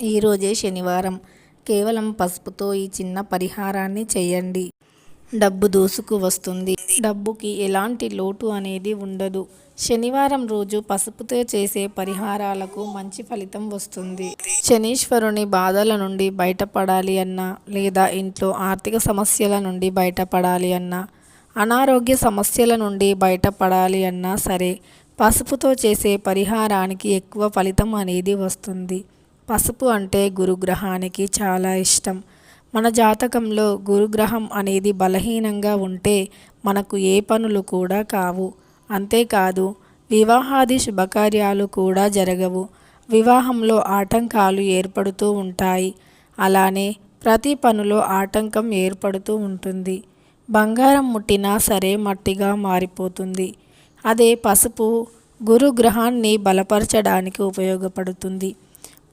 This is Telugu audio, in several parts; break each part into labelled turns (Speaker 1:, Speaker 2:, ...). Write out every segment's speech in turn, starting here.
Speaker 1: ఈరోజే శనివారం. కేవలం పసుపుతో ఈ చిన్న పరిహారాన్ని చేయండి. డబ్బు దూసుకు వస్తుంది. డబ్బుకి ఎలాంటి లోటు అనేది ఉండదు. శనివారం రోజు పసుపుతో చేసే పరిహారాలకు మంచి ఫలితం వస్తుంది. శనీశ్వరుని బాధల నుండి బయటపడాలి అన్నా లేదా ఇంట్లో ఆర్థిక సమస్యల నుండి బయటపడాలి అన్నా అనారోగ్య సమస్యల నుండి బయటపడాలి అన్నా సరే పసుపుతో చేసే పరిహారానికి ఎక్కువ ఫలితం అనేది వస్తుంది. పసుపు అంటే గురుగ్రహానికి చాలా ఇష్టం. మన జాతకంలో గురుగ్రహం అనేది బలహీనంగా ఉంటే మనకు ఏ పనులు కూడా కావు. అంతేకాదు వివాహాది శుభకార్యాలు కూడా జరగవు. వివాహంలో ఆటంకాలు ఏర్పడుతూ ఉంటాయి. అలానే ప్రతి పనిలో ఆటంకం ఏర్పడుతూ ఉంటుంది. బంగారం ముట్టినా సరే మట్టిగా మారిపోతుంది. అదే పసుపు గురుగ్రహాన్ని బలపరచడానికి ఉపయోగపడుతుంది.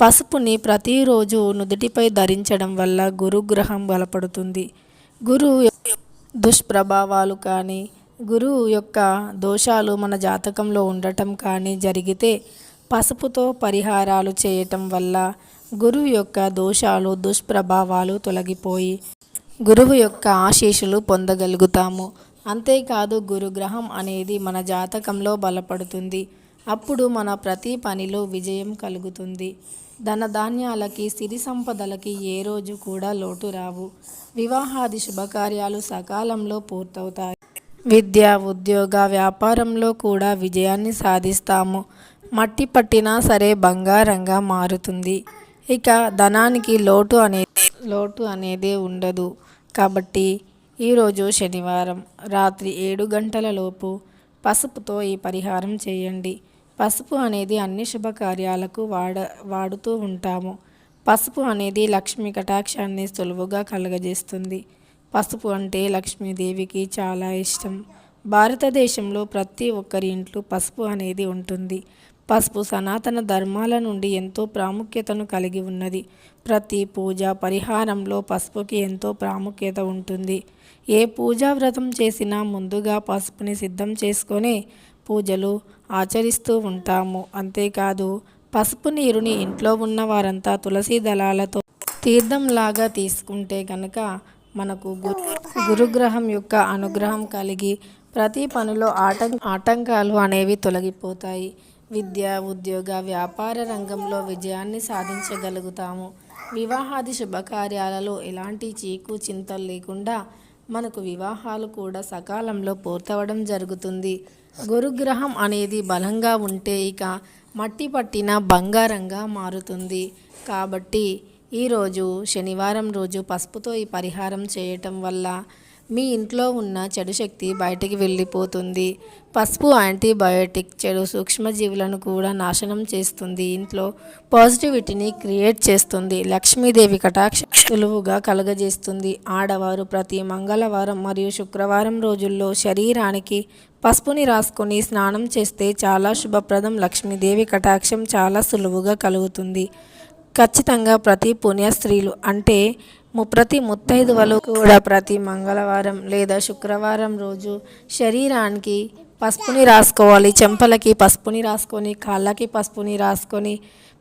Speaker 1: పసుపుని ప్రతిరోజు నుదుటిపై ధరించడం వల్ల గురుగ్రహం బలపడుతుంది. గురువు దుష్ప్రభావాలు కానీ గురువు యొక్క దోషాలు మన జాతకంలో ఉండటం కానీ జరిగితే పసుపుతో పరిహారాలు చేయటం వల్ల గురువు యొక్క దోషాలు దుష్ప్రభావాలు తొలగిపోయి గురువు యొక్క ఆశీస్సులు పొందగలుగుతాము. అంతేకాదు గురుగ్రహం అనేది మన జాతకంలో బలపడుతుంది. అప్పుడు మన ప్రతి పనిలో విజయం కలుగుతుంది. ధనధాన్యాలకి సిరి సంపదలకి ఏ రోజు కూడా లోటు రావు. వివాహాది శుభకార్యాలు సకాలంలో పూర్తవుతాయి. విద్య ఉద్యోగ వ్యాపారంలో కూడా విజయాన్ని సాధిస్తాము. మట్టి పట్టినా సరే బంగారంగా మారుతుంది. ఇక ధనానికి లోటు అనే లోటు అనేదే ఉండదు. కాబట్టి ఈరోజు శనివారం రాత్రి ఏడు గంటల లోపు పసుపుతో ఈ పరిహారం చేయండి. పసుపు అనేది అన్ని శుభకార్యాలకు వాడ వాడుతూ ఉంటాము. పసుపు అనేది లక్ష్మీ కటాక్షాన్ని సులువుగా కలుగజేస్తుంది. పసుపు అంటే లక్ష్మీదేవికి చాలా ఇష్టం. భారతదేశంలో ప్రతి ఒక్కరి ఇంట్లో పసుపు అనేది ఉంటుంది. పసుపు సనాతన ధర్మాల నుండి ఎంతో ప్రాముఖ్యతను కలిగి ఉన్నది. ప్రతి పూజ పరిహారంలో పసుపుకి ఎంతో ప్రాముఖ్యత ఉంటుంది. ఏ పూజా వ్రతం చేసినా ముందుగా పసుపుని సిద్ధం చేసుకొని పూజలు ఆచరిస్తూ ఉంటాము. అంతేకాదు పసుపు నీరుని ఇంట్లో ఉన్న వారంతా తులసి దళాలతో తీర్థంలాగా తీసుకుంటే కనుక మనకు గురు గురుగ్రహం యొక్క అనుగ్రహం కలిగి ప్రతి పనిలో ఆటం ఆటంకాలు అనేవి తొలగిపోతాయి. విద్య ఉద్యోగ వ్యాపార రంగంలో విజయాన్ని సాధించగలుగుతాము. వివాహాది శుభకార్యాలలో ఎలాంటి చీకు చింతలు లేకుండా మనకు వివాహాలు కూడా సకాలంలో పూర్తవడం జరుగుతుంది. గురుగ్రహం అనేది బలంగా ఉంటే ఇక మట్టి పట్టిన బంగారంగా మారుతుంది. కాబట్టి ఈరోజు శనివారం రోజు పసుపుతో ఈ పరిహారం చేయటం వల్ల మీ ఇంట్లో ఉన్న చెడు శక్తి బయటికి వెళ్ళిపోతుంది. పసుపు యాంటీబయోటిక్ చెడు సూక్ష్మజీవులను కూడా నాశనం చేస్తుంది. ఇంట్లో పాజిటివిటీని క్రియేట్ చేస్తుంది. లక్ష్మీదేవి కటాక్ష సులువుగా కలగజేస్తుంది. ఆడవారు ప్రతి మంగళవారం మరియు శుక్రవారం రోజుల్లో శరీరానికి పసుపుని రాసుకొని స్నానం చేస్తే చాలా శుభప్రదం. లక్ష్మీదేవి కటాక్షం చాలా సులువుగా కలుగుతుంది. ఖచ్చితంగా ప్రతి పుణ్య స్త్రీలు అంటే ప్రతి ముత్తైదువలు కూడా ప్రతి మంగళవారం లేదా శుక్రవారం రోజు శరీరానికి పసుపుని రాసుకోవాలి. చెంపలకి పసుపుని రాసుకొని కాళ్ళకి పసుపుని రాసుకొని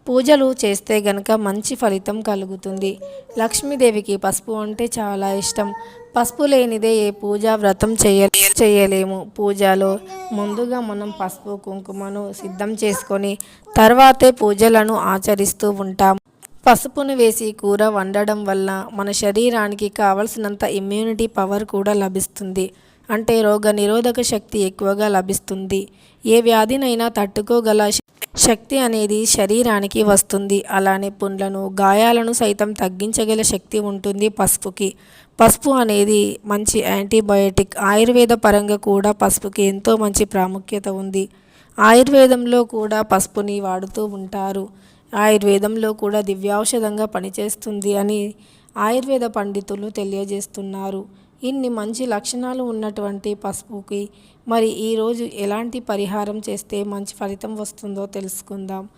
Speaker 1: పూజలు చేస్తే గనక మంచి ఫలితం కలుగుతుంది. లక్ష్మీదేవికి పసుపు అంటే చాలా ఇష్టం. పసుపు లేనిదే ఏ పూజా వ్రతం చేయ చేయలేము. పూజలో ముందుగా మనం పసుపు కుంకుమను సిద్ధం చేసుకొని తర్వాతే పూజలను ఆచరిస్తూ ఉంటాం. పసుపును వేసి కూర వండడం వల్ల మన శరీరానికి కావలసినంత ఇమ్యూనిటీ పవర్ కూడా లభిస్తుంది. అంటే రోగ నిరోధక శక్తి ఎక్కువగా లభిస్తుంది. ఏ వ్యాధినైనా తట్టుకోగల శక్తి అనేది శరీరానికి వస్తుంది. అలానే పుండ్లను గాయాలను సైతం తగ్గించగల శక్తి ఉంటుంది పసుపుకి. పసుపు అనేది మంచి యాంటీబయోటిక్ ఆయుర్వేద పరంగా కూడా పసుపుకి ఎంతో మంచి ప్రాముఖ్యత ఉంది. ఆయుర్వేదంలో కూడా పసుపుని వాడుతూ ఉంటారు. ఆయుర్వేదంలో కూడా దివ్యౌషధంగా పనిచేస్తుంది అని ఆయుర్వేద పండితులు తెలియజేస్తున్నారు. ఇన్ని మంచి లక్షణాలు ఉన్నటువంటి పసుపుకి మరి ఈరోజు ఎలాంటి పరిహారం చేస్తే మంచి ఫలితం వస్తుందో తెలుసుకుందాం.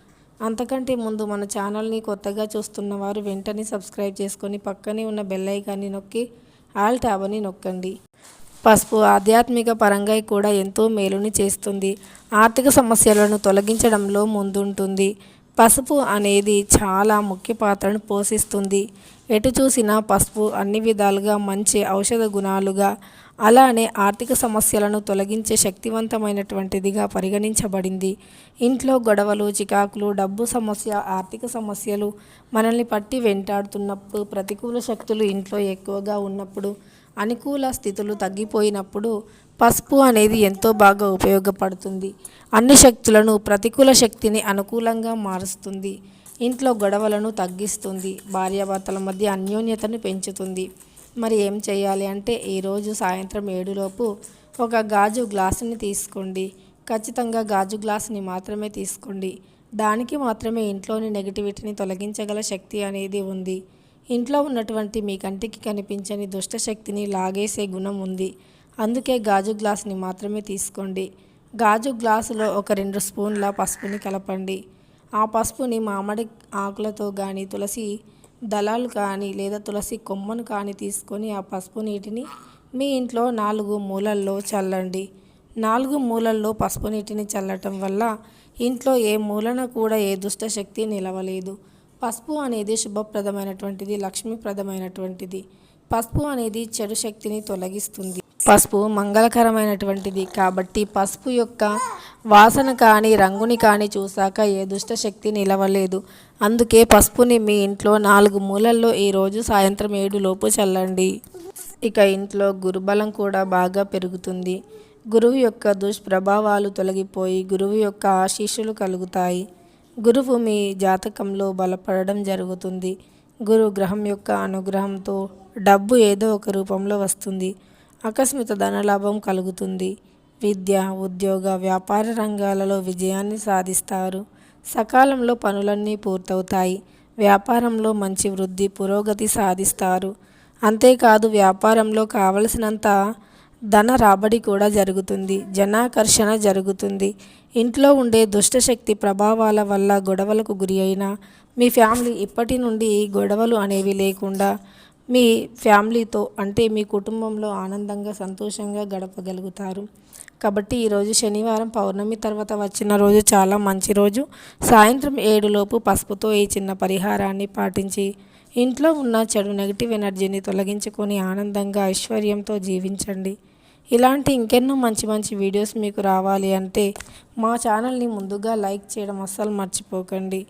Speaker 1: అంతకంటే ముందు మన ఛానల్ని కొత్తగా చూస్తున్న వారు వెంటనే సబ్స్క్రైబ్ చేసుకొని పక్కనే ఉన్న బెల్ ఐకాన్ని నొక్కి ఆల్ ట్యాబ్ని నొక్కండి. పసుపు ఆధ్యాత్మిక పరంగా కూడా ఎంతో మేలుని చేస్తుంది. ఆర్థిక సమస్యలను తొలగించడంలో ముందుంటుంది. పసుపు అనేది చాలా ముఖ్య పాత్రను పోషిస్తుంది. ఎటు చూసినా పసుపు అన్ని విధాలుగా మంచి ఔషధ గుణాలుగా అలానే ఆర్థిక సమస్యలను తొలగించే శక్తివంతమైనటువంటిదిగా పరిగణించబడింది. ఇంట్లో గొడవలు చికాకులు డబ్బు సమస్య ఆర్థిక సమస్యలు మనల్ని పట్టి వెంటాడుతున్నప్పుడు ప్రతికూల శక్తులు ఇంట్లో ఎక్కువగా ఉన్నప్పుడు అనుకూల స్థితులు తగ్గిపోయినప్పుడు పసుపు అనేది ఎంతో బాగా ఉపయోగపడుతుంది. అన్ని శక్తులను ప్రతికూల శక్తిని అనుకూలంగా మారుస్తుంది. ఇంట్లో గొడవలను తగ్గిస్తుంది. భార్యాభర్తల మధ్య అన్యోన్యతను పెంచుతుంది. మరి ఏం చేయాలి అంటే ఈరోజు సాయంత్రం ఏడులోపు ఒక గాజు గ్లాసుని తీసుకోండి. ఖచ్చితంగా గాజు గ్లాసుని మాత్రమే తీసుకోండి. దానికి మాత్రమే ఇంట్లోని నెగిటివిటీని తొలగించగల శక్తి అనేది ఉంది. ఇంట్లో ఉన్నటువంటి మీ కంటికి కనిపించని దుష్ట శక్తిని లాగేసే గుణం ఉంది. అందుకే గాజు గ్లాసుని మాత్రమే తీసుకోండి. గాజు గ్లాసులో ఒక రెండు స్పూన్ల పసుపుని కలపండి. ఆ పసుపుని మామిడి ఆకులతో కానీ తులసి దళాలు కానీ లేదా తులసి కొమ్మను కానీ తీసుకొని ఆ పసుపు నీటిని మీ ఇంట్లో నాలుగు మూలల్లో చల్లండి. నాలుగు మూలల్లో పసుపు నీటిని చల్లటం వల్ల ఇంట్లో ఏ మూలన కూడా ఏ దుష్ట శక్తి నిలవలేదు. పసుపు అనేది శుభప్రదమైనటువంటిది లక్ష్మీప్రదమైనటువంటిది. పసుపు అనేది చెడు శక్తిని తొలగిస్తుంది. పసుపు మంగళకరమైనటువంటిది. కాబట్టి పసుపు యొక్క వాసన కానీ రంగుని కానీ చూశాక ఏ దుష్ట శక్తి నిలవలేదు. అందుకే పసుపుని మీ ఇంట్లో నాలుగు మూలల్లో ఈరోజు సాయంత్రం ఏడులోపు చల్లండి. ఇక ఇంట్లో గురుబలం కూడా బాగా పెరుగుతుంది. గురువు యొక్క దుష్ప్రభావాలు తొలగిపోయి గురువు యొక్క ఆశీస్సులు కలుగుతాయి. గురువు మీ జాతకంలో బలపడడం జరుగుతుంది. గురు గ్రహం యొక్క అనుగ్రహంతో డబ్బు ఏదో ఒక రూపంలో వస్తుంది. ఆకస్మిక ధనలాభం కలుగుతుంది. విద్య ఉద్యోగ వ్యాపార రంగాలలో విజయాన్ని సాధిస్తారు. సకాలంలో పనులన్నీ పూర్తవుతాయి. వ్యాపారంలో మంచి వృద్ధి పురోగతి సాధిస్తారు. అంతేకాదు వ్యాపారంలో కావలసినంత ధన రాబడి కూడా జరుగుతుంది. జనాకర్షణ జరుగుతుంది. ఇంట్లో ఉండే దుష్టశక్తి ప్రభావాల వల్ల గొడవలకు గురి అయిన మీ ఫ్యామిలీ ఇప్పటి నుండి గొడవలు అనేవి లేకుండా మీ ఫ్యామిలీతో అంటే మీ కుటుంబంలో ఆనందంగా సంతోషంగా గడపగలుగుతారు. కాబట్టి ఈరోజు శనివారం పౌర్ణమి తర్వాత వచ్చిన రోజు చాలా మంచి రోజు. సాయంత్రం ఏడులోపు పసుపుతో ఈ చిన్న పరిహారాన్ని పాటించి ఇంట్లో ఉన్న చెడు నెగిటివ్ ఎనర్జీని తొలగించుకొని ఆనందంగా ఐశ్వర్యంతో జీవించండి. ఇలాంటి ఇంకెన్నో మంచి మంచి వీడియోస్ మీకు రావాలి అంటే మా ఛానల్ని ముందుగా లైక్ చేయడం అస్సలు మర్చిపోకండి.